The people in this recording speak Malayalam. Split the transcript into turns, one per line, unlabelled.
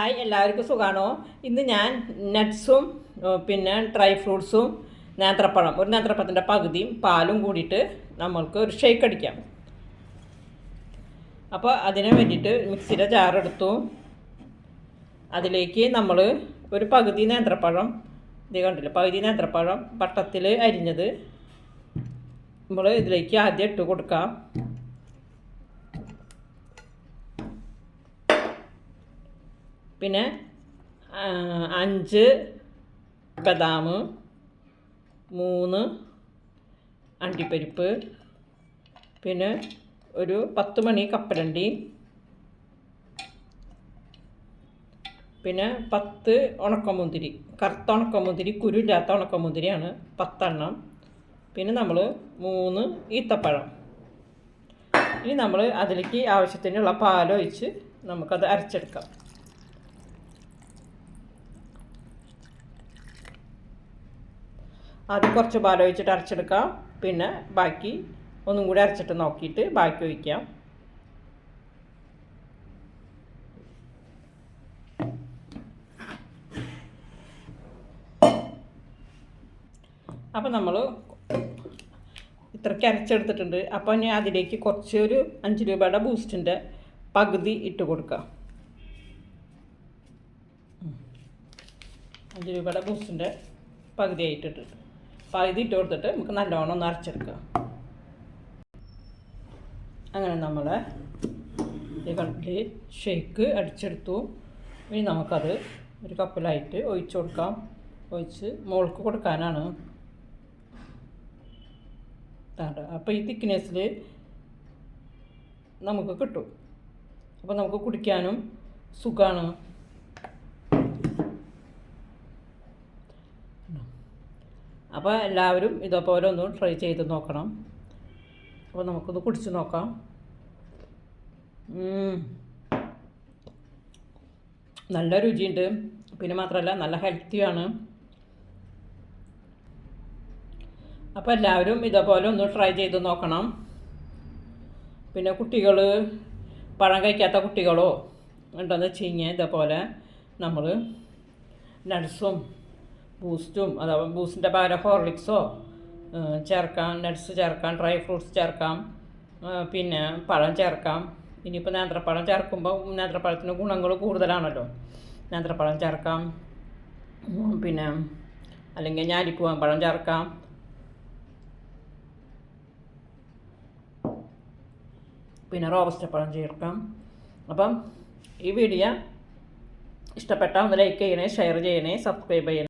ഹായ് എല്ലാവർക്കും സുഖമാണോ ഇന്ന് ഞാൻ നട്ട്സും പിന്നെ ഡ്രൈ ഫ്രൂട്ട്സും നേന്ത്രപ്പഴം ഒരു നേന്ത്രപ്പഴത്തിന്റെ പകുതിയും പാലും കൂടിയിട്ട് നമ്മൾക്ക് ഒരു ഷേക്ക് അടിക്കാം. അപ്പോൾ അതിന് വേണ്ടിയിട്ട് മിക്സിയുടെ ജാറെടുത്തു അതിലേക്ക് നമ്മൾ ഒരു പകുതി നേന്ത്രപ്പഴം ഇത് കണ്ടില്ല? പകുതി നേന്ത്രപ്പഴം വട്ടത്തിൽ അരിഞ്ഞത്. നമ്മൾ ഇതിലേക്ക് ആദ്യം ഇട്ട് കൊടുക്കാം. പിന്നെ അഞ്ച് ബദാം മൂന്ന് അണ്ടിപ്പരിപ്പ് പിന്നെ ഒരു പത്ത് മണി കപ്പലണ്ടി പിന്നെ പത്ത് ഉണക്കമുന്തിരി കറുത്ത ഉണക്കമുന്തിരി കുരുല്ലാത്ത ഉണക്കമുന്തിരിയാണ് പത്തെണ്ണം. പിന്നെ നമ്മൾ മൂന്ന് ഈത്തപ്പഴം. ഇനി നമ്മൾ അതിലേക്ക് ആവശ്യത്തിനുള്ള പാലൊഴിച്ച് നമുക്കത് അരച്ചെടുക്കാം. ആദ്യം കുറച്ച് പാൽ ഒഴിച്ചിട്ട് അരച്ചെടുക്കാം. പിന്നെ ബാക്കി ഒന്നും കൂടി അരച്ചിട്ട് നോക്കിയിട്ട് ബാക്കി ഒഴിക്കാം. അപ്പോൾ നമ്മൾ ഇത്രയ്ക്ക് അരച്ചെടുത്തിട്ടുണ്ട്. അപ്പോൾ ഞാൻ അതിലേക്ക് കുറച്ചൊരു അഞ്ച് രൂപയുടെ ബൂസ്റ്റിന്റെ പകുതി ഇട്ട് കൊടുക്കാം. അഞ്ച് രൂപയുടെ ബൂസ്റ്റിന്റെ പകുതി ആയിട്ടിട്ട് പകുതി കൊടുത്തിട്ട് നമുക്ക് നല്ലോണം ഒന്ന് അരച്ചെടുക്കുക അങ്ങനെ നമ്മൾ ഈ കണ്ടിൽ ഷേക്ക് അടിച്ചെടുത്തു. ഇനി നമുക്കത് ഒരു കപ്പിലായിട്ട് ഒഴിച്ചു കൊടുക്കാം. ഒഴിച്ച് മോൾക്ക് കൊടുക്കാനാണ്. അപ്പോൾ ഈ തിക്നെസ്സിൽ നമുക്ക് കിട്ടും. അപ്പോൾ നമുക്ക് കുടിക്കാനും സുഖമാണ് അപ്പോൾ എല്ലാവരും ഇതേപോലെ ഒന്ന് ട്രൈ ചെയ്ത് നോക്കണം. അപ്പോൾ നമുക്കൊന്ന് കുടിച്ച് നോക്കാം. നല്ല രുചിയുണ്ട്. പിന്നെ മാത്രമല്ല നല്ല ഹെൽത്തിയാണ് അപ്പോൾ എല്ലാവരും ഇതേപോലെ ഒന്ന് ട്രൈ ചെയ്ത് നോക്കണം. പിന്നെ കുട്ടികൾ പഴം കഴിക്കാത്ത കുട്ടികളോ ഉണ്ടെന്ന് വെച്ച് കഴിഞ്ഞാൽ ഇതേപോലെ നമ്മൾ നട്ട്സും ബൂസ്റ്റും അഥവാ ബൂസ്റ്റിന്റെ പകരം ഹോർലിക്സോ ചേർക്കാം നട്ട്സ് ചേർക്കാം ഡ്രൈ ഫ്രൂട്ട്സ് ചേർക്കാം പിന്നെ പഴം ചേർക്കാം. ഇനിയിപ്പോൾ നേന്ത്രപ്പഴം ചേർക്കുമ്പോൾ നേന്ത്രപ്പഴത്തിന് ഗുണങ്ങൾ കൂടുതലാണല്ലോ. നേന്ത്രപ്പഴം ചേർക്കാം. പിന്നെ അല്ലെങ്കിൽ ഞാലിപ്പൂവൻ പഴം ചേർക്കാം. പിന്നെ റോബസ്റ്റ പഴം ചേർക്കാം. അപ്പം ഈ വീഡിയോ ഇഷ്ടപ്പെട്ടാൽ ഒന്ന് ലൈക്ക് ചെയ്യണേ ഷെയർ ചെയ്യണേ സബ്സ്ക്രൈബ് ചെയ്യണേ.